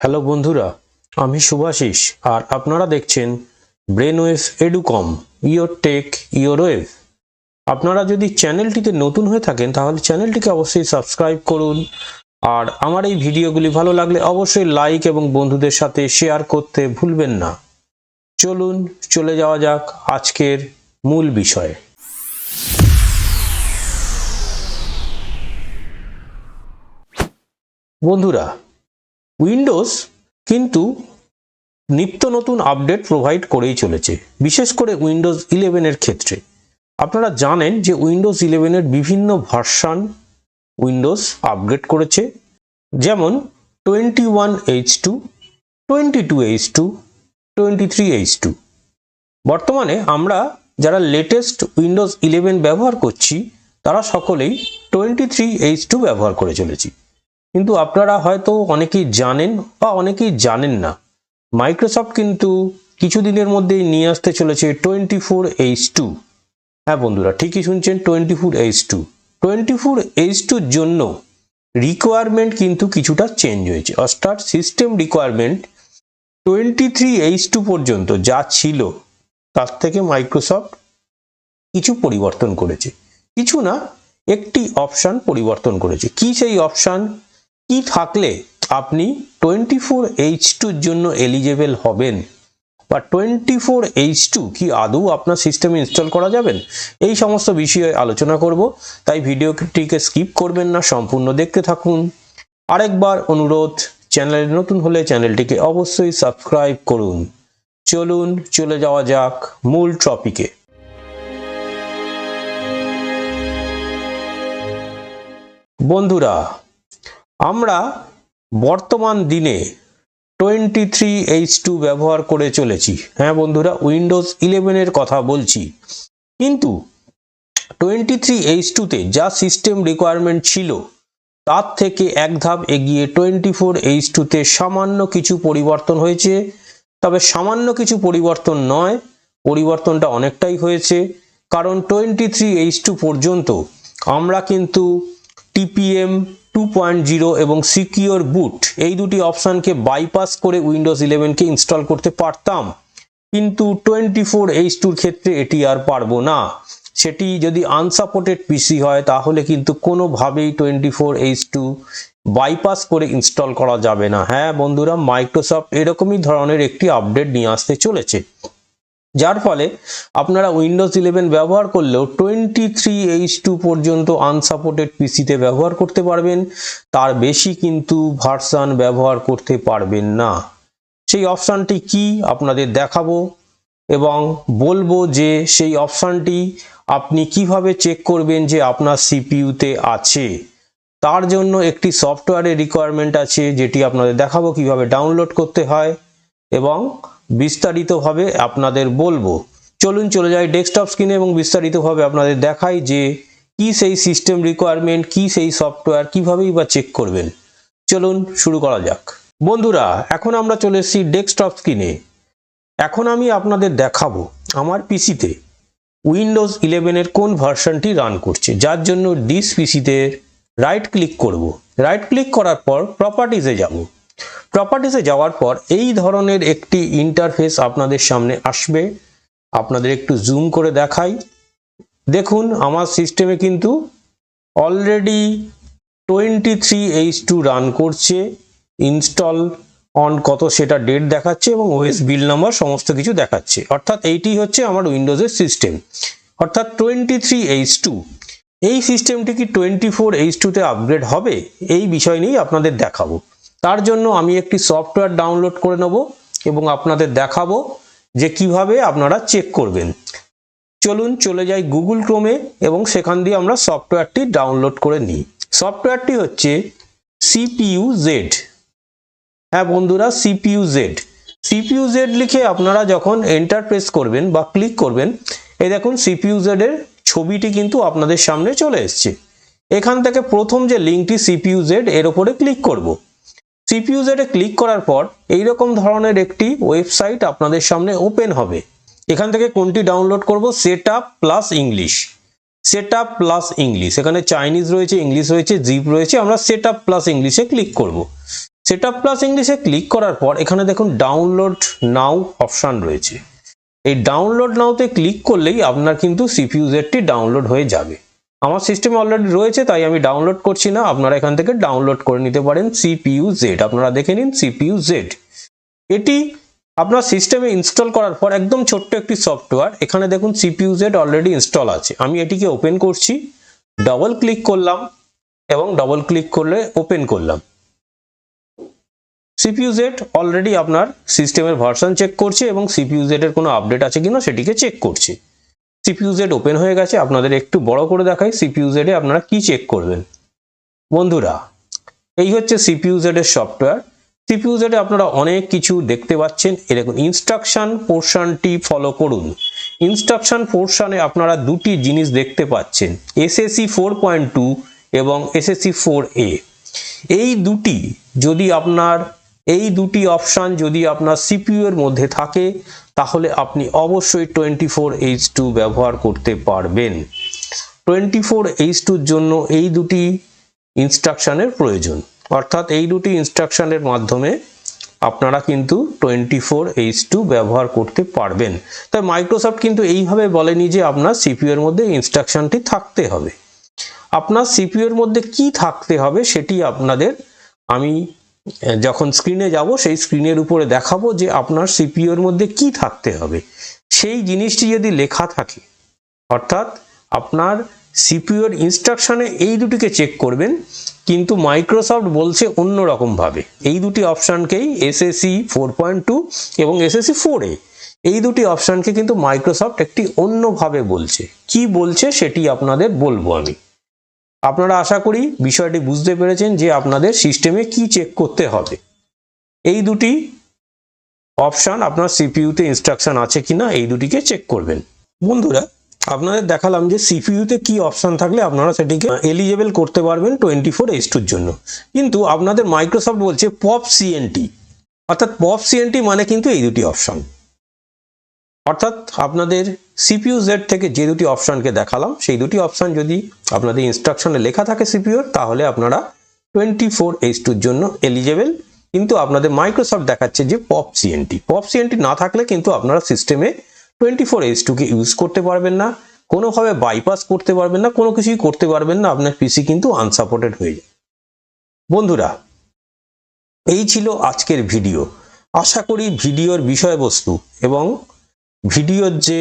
Hello বন্ধুরা, আমি শুভাশিস আর আপনারা দেখছেন brain wave Educom your tech your wave. আপনারা যদি চ্যানেলটিতে নতুন হয়ে থাকেন, তাহলে চ্যানেলটিকে অবশ্যই সাবস্ক্রাইব করুন আর আমার এই ভিডিওগুলি ভালো লাগলে অবশ্যই লাইক এবং বন্ধুদের সাথে শেয়ার করতে ভুলবেন না। চলুন, চলে যাওয়া যাক আজকের মূল বিষয়ে। বন্ধুরা উইন্ডোজ কিন্তু নিত্য নতুন আপডেট প্রোভাইড করেই চলেছে, বিশেষ করে উইন্ডোজ ইলেভেনের ক্ষেত্রে। আপনারা জানেন যে উইন্ডোজ ইলেভেনের বিভিন্ন ভার্সান উইন্ডোজ আপগ্রেড করেছে, যেমন twenty one H two twenty two H two twenty three H two বর্তমানে আমরা যারা লেটেস্ট উইন্ডোজ ইলেভেন ব্যবহার করছি, তারা সকলেই টোয়েন্টি থ্রি এইচ টু ব্যবহার করে চলেছি। কিন্তু আপনারা হয়তো অনেকেই জানেন বা অনেকেই জানেন না। মাইক্রোসফট কিন্তু কিছুদিনের মধ্যেই নিয়ে আসতে চলেছে টোয়েন্টি ফোর এইচ টু হ্যাঁ বন্ধুরা, ঠিকই শুনছেন twenty four H two twenty four H টুর জন্য রিকোয়ারমেন্ট কিন্তু কিছুটা চেঞ্জ হয়েছে। অর্থাৎ system requirement twenty three H two পর্যন্ত যা ছিল, তার থেকে মাইক্রোসফট কিছু পরিবর্তন করেছে। কিছু না, একটি অপশান পরিবর্তন করেছে। কি সেই অপশান কি থাকলে আপনি টোয়েন্টি ফোর এইচ টুর জন্য এলিজেবল হবেন? বা টোয়েন্টি ফোর এইচ টু কি আদৌ আপনার সিস্টেমে ইনস্টল করা যাবেন? এই সমস্ত বিষয়ে আলোচনা করব, তাই ভিডিওটিকে স্কিপ করবেন না, সম্পূর্ণ দেখতে থাকুন। আরেকবার অনুরোধ চ্যানেলে নতুন হলে চ্যানেলটিকে অবশ্যই সাবস্ক্রাইব করুন। চলুন, চলে যাওয়া যাক মূল টপিকে বন্ধুরা আমরা বর্তমান দিনে টোয়েন্টি থ্রি এইচ টু ব্যবহার করে চলেছি। হ্যাঁ বন্ধুরা উইন্ডোজ ইলেভেনের কথা বলছি। কিন্তু টোয়েন্টি থ্রি এইচ টুতে যা সিস্টেম রিকোয়ারমেন্ট ছিল, তার থেকে এক ধাপ এগিয়ে টোয়েন্টি ফোর এইচ টুতে সামান্য কিছু পরিবর্তন হয়েছে। তবে সামান্য কিছু পরিবর্তন নয়, পরিবর্তনটা অনেকটাই হয়েছে। কারণ টোয়েন্টি থ্রি এইচ টু পর্যন্ত আমরা কিন্তু টিপিএম টু পয়েন্ট জিরো এবং সিকিওর বুট এই দুটি অপশানকে বাইপাস করে উইন্ডোজ ইলেভেনকে ইনস্টল করতে পারতাম। কিন্তু টোয়েন্টি ফোর এইচ টুর ক্ষেত্রে এটি আর পারব না। সেটি যদি আনসাপোর্টেড পিসি হয়, তাহলে কিন্তু কোনোভাবেই twenty four H two bypass করে ইনস্টল করা যাবে না। হ্যাঁ বন্ধুরা মাইক্রোসফট এরকমই ধরনের একটি আপডেট নিয়ে আসতে চলেছে। যার ফলে আপনারা উইন্ডোজ ইলেভেন ব্যবহার করলেও টোয়েন্টি থ্রি এইচ টু পর্যন্ত আনসাপোর্টেড পিসিতে ব্যবহার করতে পারবেন। তার বেশি কিন্তু ভার্সান ব্যবহার করতে পারবেন না। সেই অপশানটি কি আপনাদের দেখাবো এবং বলব যে সেই অপশানটি আপনি কীভাবে চেক করবেন যে আপনার সিপিইউতে আছে। তার জন্য একটি সফটওয়্যারের রিকোয়ারমেন্ট আছে, যেটি আপনাদের দেখাবো কীভাবে ডাউনলোড করতে হয় এবং বিস্তারিতভাবে আপনাদের বলব। চলুন চলে যাই ডেস্কটপ স্ক্রিনে এবং বিস্তারিতভাবে আপনাদের দেখাই যে কি সেই সিস্টেম রিকোয়ারমেন্ট কি সেই সফটওয়্যার কিভাবেই বা চেক করবেন। চলুন শুরু করা যাক। বন্ধুরা, এখন আমরা চলে এসেছি ডেস্কটপ স্ক্রিনে এখন আমি আপনাদের দেখাবো আমার পিসিতে উইন্ডোজ ইলেভেনের কোন ভার্সনটি রান করছে। যার জন্য ডিস পিসিতে রাইট ক্লিক করব। রাইট ক্লিক করার পর প্রপার্টিসে যাব। প্রপার্টিসে যাওয়ার পর এই ধরনের একটি ইন্টারফেস আপনাদের সামনে আসবে। আপনাদের একটু জুম করে দেখাই। দেখুন, আমার সিস্টেমে কিন্তু already twenty three H two run করছে ইনস্টল অন কত সেটা ডেট দেখাচ্ছে এবং ওএস বিল নাম্বার সমস্ত কিছু দেখাচ্ছে। অর্থাৎ এইটি হচ্ছে আমার উইন্ডোজের সিস্টেম অর্থাৎ টোয়েন্টি থ্রি এইচ টু এই সিস্টেমটি কি টোয়েন্টি ফোর এইচ টুতে আপগ্রেড হবে? এই বিষয় নিয়েই আপনাদের দেখাবো। তার জন্য আমি একটি সফটওয়্যার ডাউনলোড করে নেব এবং আপনাদের দেখাবো যে কীভাবে আপনারা চেক করবেন। চলুন চলে যাই গুগল ক্রোমে এবং সেখান দিয়ে আমরা সফটওয়্যারটি ডাউনলোড করে নিই। সফটওয়্যারটি হচ্ছে সিপিইউ জেড হ্যাঁ বন্ধুরা সিপিইউ জেড সিপিইউ জেড লিখে আপনারা যখন এন্টার প্রেস করবেন বা ক্লিক করবেন, এই দেখুন সিপিইউ জেড এর ছবিটি কিন্তু আপনাদের সামনে চলে এসছে। এখান থেকে প্রথম যে লিঙ্কটি সিপিইউ জেড এর ওপরে ক্লিক করব। সিপিইউ জেড ক্লিক করার পর এই রকম ধরনের একটি ওয়েবসাইট আপনাদের সামনে ওপেন হবে। এখান থেকে কোনটি ডাউনলোড করব? Set up plus English set up plus English এখানে চাইনিজ রয়েছে ইংলিশ রয়েছে জিপ রয়েছে, আমরা সেট আপ প্লাস ইংলিশে ক্লিক করব। সেট আপ প্লাস ইংলিশে ক্লিক করার পর এখানে দেখুন ডাউনলোড নাও অপশান রয়েছে। এই ডাউনলোড নাওতে ক্লিক করলেই আপনার কিন্তু সিপিইউ জেডটি ডাউনলোড হয়ে যাবে। আমার সিস্টেমে অলরেডি রয়েছে, তাই আমি ডাউনলোড করছি না। আপনারা এখান থেকে ডাউনলোড করে নিতে পারেন সিপিইউ জেড আপনারা দেখে নিন সিপিইউ জেড এটি আপনার সিস্টেমে ইনস্টল করার পর একদম ছোট্ট একটি সফটওয়্যার এখানে দেখুন সিপিইউ জেড অলরেডি ইনস্টল আছে। আমি এটিকে ওপেন করছি ডবল ক্লিক করলাম এবং ডবল ক্লিক করলে ওপেন করলাম। সিপিইউ জেড অলরেডি আপনার সিস্টেমের ভার্সন চেক করছে এবং সিপিইউ জেড এর কোনো আপডেট আছে কিনা সেটিকে চেক করছে। সিপিইউ জেড ওপেন হয়ে গেছে, আপনাদের একটু বড় করে দেখাই সিপিইউ জেড আপনারা কি চেক করবেন। বন্ধুরা, এই হচ্ছে সিপিইউ জেড এর সফটওয়্যার সিপিইউ জেড আপনারা অনেক কিছু দেখতে পাচ্ছেন। এ দেখুন ইনস্ট্রাকশন পোর্শনটি ফলো করুন। ইনস্ট্রাকশন পোর্শনে আপনারা দুটি জিনিস দেখতে পাচ্ছেন এসএসসি ফোর পয়েন্ট টু এবং এসএসসি ফোর এ এই দুটি যদি আপনার এই দুটি অপশান যদি আপনার সিপিইউ এর মধ্যে থাকে, তাহলে আপনি অবশ্যই টোয়েন্টি ফোর এইচ টু ব্যবহার করতে পারবেন। টোয়েন্টি ফোর এইচ টুর জন্য এই দুটি ইনস্ট্রাকশনের প্রয়োজন। অর্থাৎ এই দুটি ইনস্ট্রাকশনের মাধ্যমে আপনারা কিন্তু টোয়েন্টি ফোর এইচ টু ব্যবহার করতে পারবেন। তাই মাইক্রোসফট কিন্তু এইভাবে বলেনি যে আপনার সিপিইউ এর মধ্যে ইনস্ট্রাকশনটি থাকতে হবে। আপনার সিপিইউ এর মধ্যে কি থাকতে হবে, সেটি আপনাদের আমি যখন স্ক্রিনে যাব, সেই স্ক্রিনের উপরে দেখাবো যে আপনার সিপিইউ এর মধ্যে কি থাকতে হবে। সেই জিনিসটি যদি লেখা থাকে, অর্থাৎ আপনার সিপিইউ এর ইনস্ট্রাকশনে এই দুটিকে চেক করবেন, কিন্তু মাইক্রোসফট বলছে অন্য রকমভাবে এই দুটি অপশানকেই এসএসসি ফোর পয়েন্ট টু এবং এসএসসি ফোর এ এই দুটি অপশানকে কিন্তু মাইক্রোসফট একটি অন্যভাবে বলছে। কি বলছে সেটি আপনাদের বলব আমি। আপনারা আশা করি বিষয়টি বুঝতে পেরেছেন যে আপনাদের সিস্টেমে কি চেক করতে হবে। এই দুটি অপশান আপনার সিপিইউতে ইনস্ট্রাকশন আছে কিনা, এই দুটিকে চেক করবেন। বন্ধুরা, আপনাদের দেখালাম যে সিপিইউতে কি অপশান থাকলে আপনারা সেটিকে এলিজেবল করতে পারবেন টোয়েন্টি ফোর এইচ টুর জন্য। কিন্তু আপনাদের মাইক্রোসফট বলছে পপ সিএনটি অর্থাৎ পপ সিএনটি মানে কিন্তু এই দুটি অপশান অর্থাৎ আপনাদের সিপিইউ জেড থেকে যে দুটি অপশানকে দেখালাম, সেই দুটি অপশান যদি আপনাদের ইনস্ট্রাকশনে লেখা থাকে সিপিইউর তাহলে আপনারা টোয়েন্টি ফোর এইচ টুর জন্য এলিজেবল কিন্তু আপনাদের মাইক্রোসফট দেখাচ্ছে যে পপ সিএনটি পপ সিএনটি না থাকলে কিন্তু আপনারা সিস্টেমে টোয়েন্টি ফোর এইচ টুকে ইউজ করতে পারবেন না। কোনোভাবে বাইপাস করতে পারবেন না, কোনো কিছুই করতে পারবেন না, আপনার পিসি কিন্তু আনসাপোর্টেড হয়ে যায়। বন্ধুরা, এই ছিল আজকের ভিডিও আশা করি ভিডিওর বিষয়বস্তু এবং ভিডিওর যে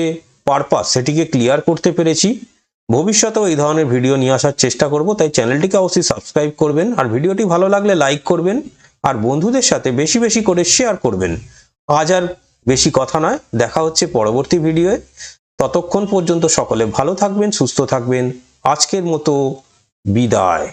পারপাস সেটিকে ক্লিয়ার করতে পেরেছি। ভবিষ্যতেও এই ধরনের ভিডিও নিয়ে আসার চেষ্টা করব, তাই চ্যানেলটিকে অবশ্যই সাবস্ক্রাইব করবেন আর ভিডিওটি ভালো লাগলে লাইক করবেন আর বন্ধুদের সাথে বেশি বেশি করে শেয়ার করবেন। আজ আর বেশি কথা নয়, দেখা হচ্ছে পরবর্তী ভিডিওয়ে ততক্ষণ পর্যন্ত সকলে ভালো থাকবেন, সুস্থ থাকবেন। আজকের মতো বিদায়।